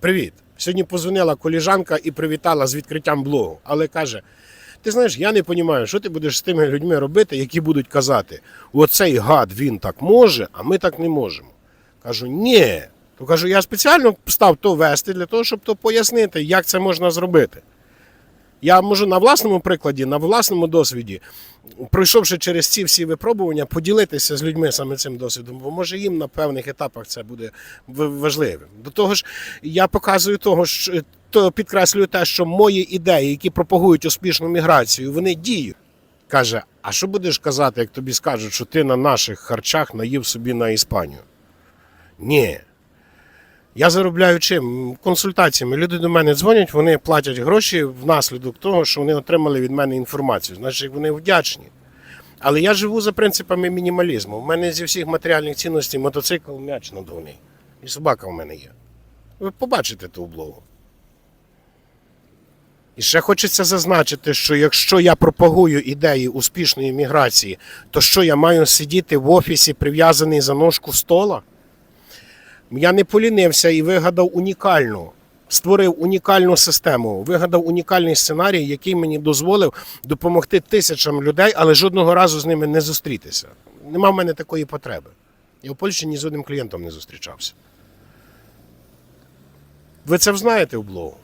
Привіт. Сьогодні позвонила коліжанка і привітала з відкриттям блогу, але каже: ти знаєш, я не розумію, що ти будеш з тими людьми робити, які будуть казати, оцей гад він так може, а ми так не можемо. Кажу, ні. То кажу, я спеціально став то вести для того, щоб то пояснити, як це можна зробити. Я можу на власному прикладі, на власному досвіді, пройшовши через ці всі випробування, поділитися з людьми саме цим досвідом, бо може їм на певних етапах це буде важливим. До того ж, я показую того, що то підкреслюю те, що мої ідеї, які пропагують успішну міграцію, вони діють. Каже: а що будеш казати, як тобі скажуть, що ти на наших харчах наїв собі на Іспанію? Ні. Я заробляю чим? Консультаціями. Люди до мене дзвонять, вони платять гроші внаслідок того, що вони отримали від мене інформацію. Значить, вони вдячні. Але я живу за принципами мінімалізму. У мене зі всіх матеріальних цінностей мотоцикл м'яч надувний. І собака в мене є. Ви побачите ту блогу. І ще хочеться зазначити, що якщо я пропагую ідеї успішної міграції, то що я маю сидіти в офісі, прив'язаний за ножку стола? Я не полінився і вигадав унікальну, створив унікальну систему, вигадав унікальний сценарій, який мені дозволив допомогти тисячам людей, але жодного разу з ними не зустрітися. Нема в мене такої потреби. Я в Польщі ні з одним клієнтом не зустрічався. Ви це знаєте в блогу.